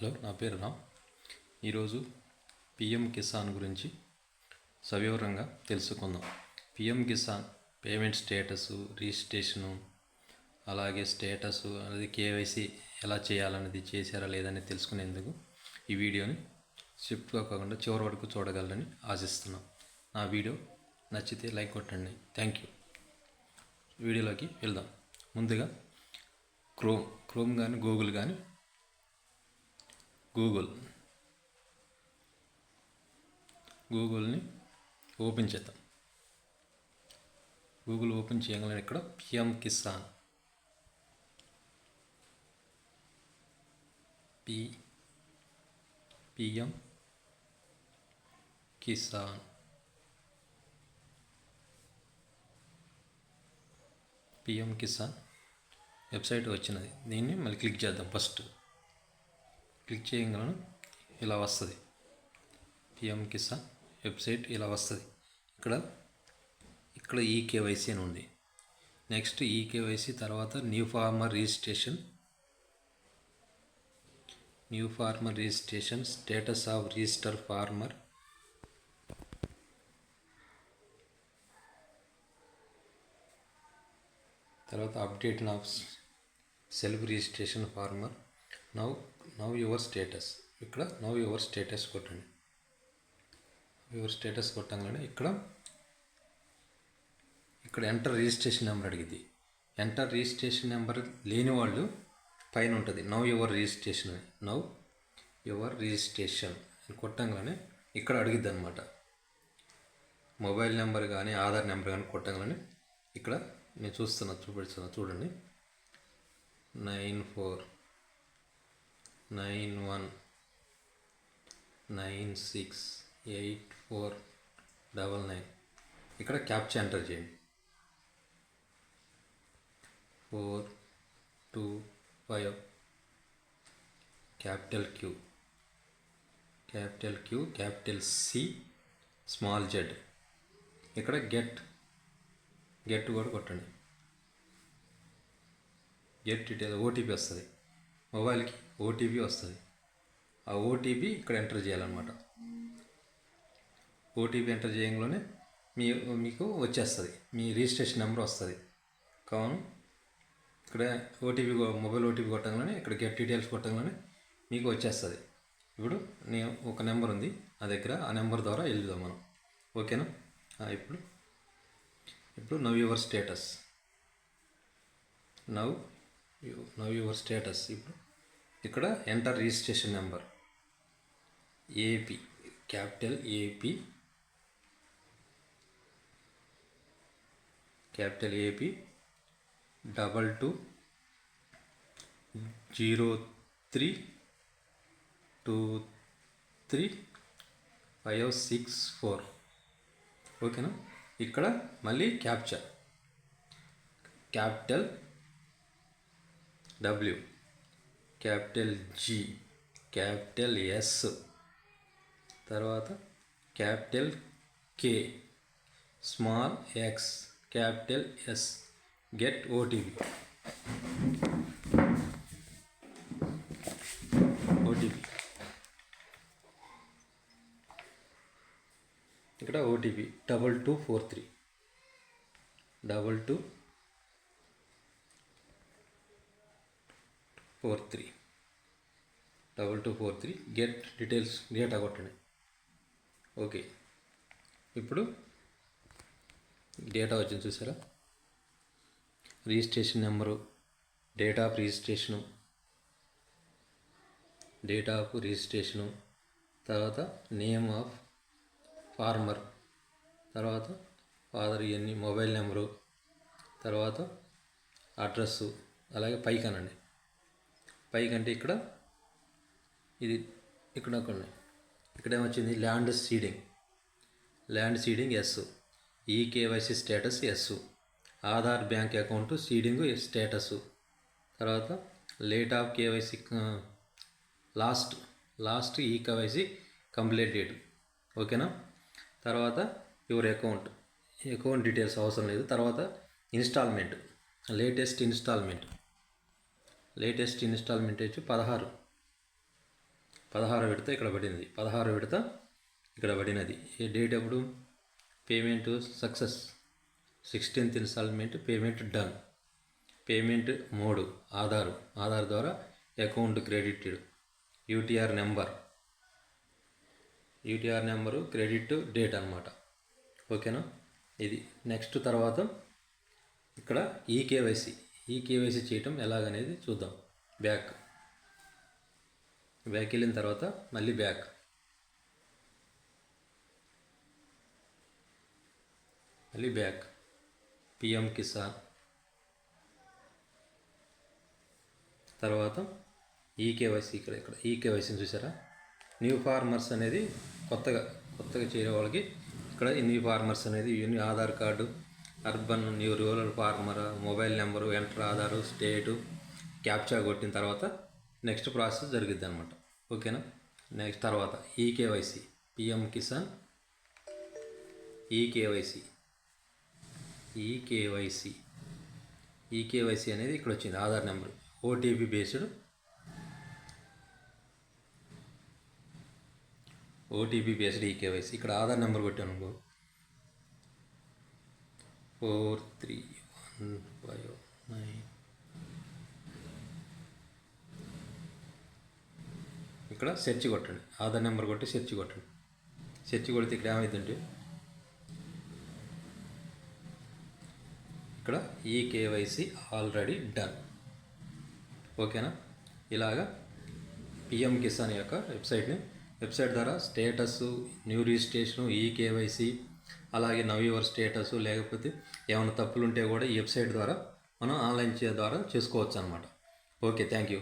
Hello నా పేరు రామ్. ఈరోజు పిఎం కిసాన్ గురించి సవివరంగా తెలుసుకుందాం. PM Kisan payment status registration అలాగే స్టేటస్ అనేది కేవైసీ ఎలా చేయాలనేది చేశారా లేదని తెలుసుకునేందుకు ఈ వీడియోని స్విఫ్ట్గా కాకుండా చివరి వరకు చూడగలరని ఆశిస్తున్నాం. నా వీడియో నచ్చితే లైక్ కొట్టండి. Thank you. వీడియోలోకి వెళ్దాం. ముందుగా క్రోమ్. క్రోమ్ కానీ గూగుల్ కానీ గూగుల్. గూగుల్ని ఓపెన్ చేద్దాం. గూగుల్ ఓపెన్ చేయగలను ఇక్కడ PM Kisan. P PM Kisan. PM Kisan website వచ్చినది. దీన్ని మళ్ళీ క్లిక్ చేద్దాం ఫస్ట్. క్లిక్ చేయగలను ఇలా వస్తుంది. పిఎం కిసాన్ వెబ్సైట్ ఇలా వస్తుంది. ఇక్కడ ఇక్కడ ఈ కేవైసీ అని ఉంది. నెక్స్ట్ ఈ కేవైసీ తర్వాత new farmer registration. New farmer registration status of register farmer. తర్వాత update of self registration farmer. Know know your status ఇక్కడ నవ్ యువర్ స్టేటస్ కొట్టండి. యువర్ స్టేటస్ కొట్టంగానే ఇక్కడ ఇక్కడ ఎంటర్ రిజిస్ట్రేషన్ నెంబర్ అడిగింది. ఎంటర్ రిజిస్ట్రేషన్ నెంబర్ లేని వాళ్ళు పైన ఉంటుంది. నవ్ యువర్ రిజిస్ట్రేషన్ అని నవ్ యువర్ రిజిస్ట్రేషన్ అని కొట్టంగానే ఇక్కడ అడిగిద్ది అనమాట మొబైల్ నెంబర్ కానీ ఆధార్ నెంబర్ కానీ కొట్టంగానే ఇక్కడ నేను చూస్తున్నా చూపిస్తున్నా చూడండి. Nine four nine one nine six eight four double nine. ఇక్కడ క్యాప్చా ఎంటర్ చేయండి four two five. Capital Q. Capital Q capital C small Z. ఇక్కడ గెట్ గెట్ కూడా కొట్టండి. గెట్ డీటెయిల్ ఓటీపీ వస్తుంది. మొబైల్కి ఓటీపీ వస్తుంది. ఆ ఓటీపీ ఇక్కడ ఎంటర్ చేయాలన్నమాట. ఓటీపీ ఎంటర్ చేయంలోనే మీ మీకు వచ్చేస్తుంది. మీ రిజిస్ట్రేషన్ నెంబర్ వస్తుంది. కావున ఇక్కడ ఓటీపీ మొబైల్ ఓటీపీ కొట్టంగానే ఇక్కడ గెట్ డీటెయిల్స్ కొట్టంగానే మీకు వచ్చేస్తుంది. ఇప్పుడు నేను ఒక నెంబర్ ఉంది నా దగ్గర ఆ నెంబర్ ద్వారా వెళ్దాం మనం. ఓకేనా? ఇప్పుడు ఇప్పుడు know your status. Know know your status. ఇప్పుడు ఇక్కడ enter registration number. AP capital AP capital AP double two zero three two three five six four. ఓకేనా? ఇక్కడ మళ్ళీ capture. Capital W capital G capital S తర్వాత capital K small X capital S get OTP OTP ఇక్కడ OTP double two four three double two four three. Double two four three. Get details data కొట్టండి. Okay ఇప్పుడు data వచ్చింది చూసారా? Registration number date of registration date of registration తర్వాత name of farmer తర్వాత father ఇవన్నీ mobile number తర్వాత address అలాగే పైకనండి అనండి అంటే ఇక్కడ ఇది ఇక్కడ కొన్ని ఇక్కడ ఏమొచ్చింది land seeding. Land seeding yes. E KYC status yes. Aadhaar bank account seeding status. తర్వాత late of KYC last last e KYC complete date. ఓకేనా? తర్వాత యువర్ అకౌంట్. అకౌంట్ డీటెయిల్స్ అవసరం లేదు. తర్వాత instalment. Latest instalment. Latest instalment వచ్చి పదహారు. పదహారు విడత ఇక్కడ పడింది. పదహారు విడత ఇక్కడ పడినది. ఏ డేట్ అప్పుడు payment success. Sixteenth instalment payment done. Payment mode. Aadhaar. Aadhaar ద్వారా account credited. UTR number. UTR number credit date అనమాట ఓకేనా? ఇది నెక్స్ట్ తర్వాత ఇక్కడ ఈకేవైసీ ఈ కేవైసీ చేయటం ఎలాగనేది చూద్దాం. బ్యాక్. బ్యాక్ వెళ్ళిన తర్వాత మళ్ళీ బ్యాక్. మళ్ళీ బ్యాక్. పిఎం కిసాన్. తర్వాత ఈకేవైసీ ఇక్కడ ఇక్కడ. ఈకేవైసీని చూసారా? న్యూ ఫార్మర్స్ అనేది కొత్తగా కొత్తగా చేరే వాళ్ళకి ఇక్కడ న్యూ ఫార్మర్స్ అనేది యూని Aadhaar card urban new rural farmer mobile number enter Aadhaar state captcha కొట్టిన తర్వాత నెక్స్ట్ ప్రాసెస్ జరిగిద్ది అనమాట ఓకేనా? నెక్స్ట్ తర్వాత e KYC PM Kisan e KYC e KYC e KYC అనేది ఇక్కడ వచ్చింది Aadhaar number. OTP based OTP based e KYC. ఇక్కడ ఆధార్ నెంబర్ కొట్టాను అనుకో four three one five nine. ఇక్కడ సెర్చ్ కొట్టండి. ఆధార్ నెంబర్ కొట్టి సెర్చ్ కొట్టండి. సెర్చ్ కొడితే ఇక్కడ ఏమైందంటే ఇక్కడ ఈ కేవైసీ ఆల్రెడీ డన్. ఓకేనా? ఇలాగా పిఎం కిసాన్ యొక్క వెబ్సైట్ని వెబ్సైట్ ద్వారా status new registration e KYC అలాగే నవ్ యువర్ స్టేటస్ లేకపోతే ఏమైనా తప్పులు ఉంటే కూడా ఈ వెబ్సైట్ ద్వారా మనం ఆన్లైన్ చే ద్వారా చేసుకోవచ్చు అనమాట ఓకే థ్యాంక్ యూ